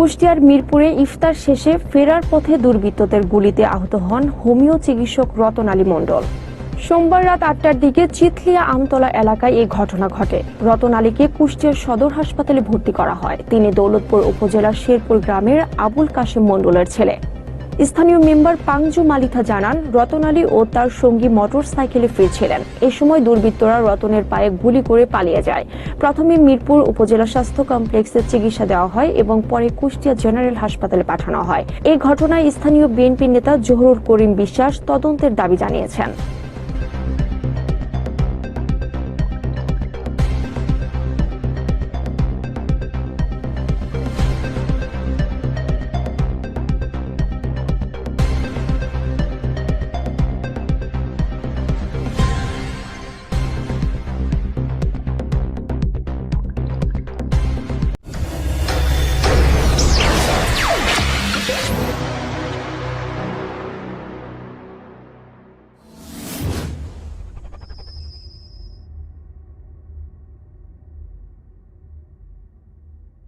কুষ্টিয়ার মিরপুরে ইফতার শেষে ফেরার পথে দুর্বৃত্তদের গুলিতে আহত হন হোমিও চিকিৎসক রতন আলী মণ্ডল। সোমবার রাত আটটার দিকে চিথলিয়া আমতলা এলাকায় এই ঘটনা ঘটে। রতন আলীকে কুষ্টিয়ার সদর হাসপাতালে ভর্তি করা হয়। তিনি দৌলতপুর উপজেলার শেরপুর গ্রামের আবুল কাশেম মণ্ডলের ছেলে। স্থানীয় মেম্বার পাংজু মালিথা জানান, রতন আলী ও তার সঙ্গী মোটর সাইকেলে ফিরছিলেন। এ সময় দুর্বৃত্তরা রতনের পায়ে গুলি করে পালিয়ে যায়। প্রথমে মিরপুর উপজেলা স্বাস্থ্য কমপ্লেক্সে চিকিৎসা দেওয়া হয় এবং পরে কুষ্টিয়া জেনারেল হাসপাতালে পাঠানো হয়। এই ঘটনায় স্থানীয় বিএনপি নেতা জহুরুল করিম বিশ্বাস তদন্তের দাবি জানিয়েছেন।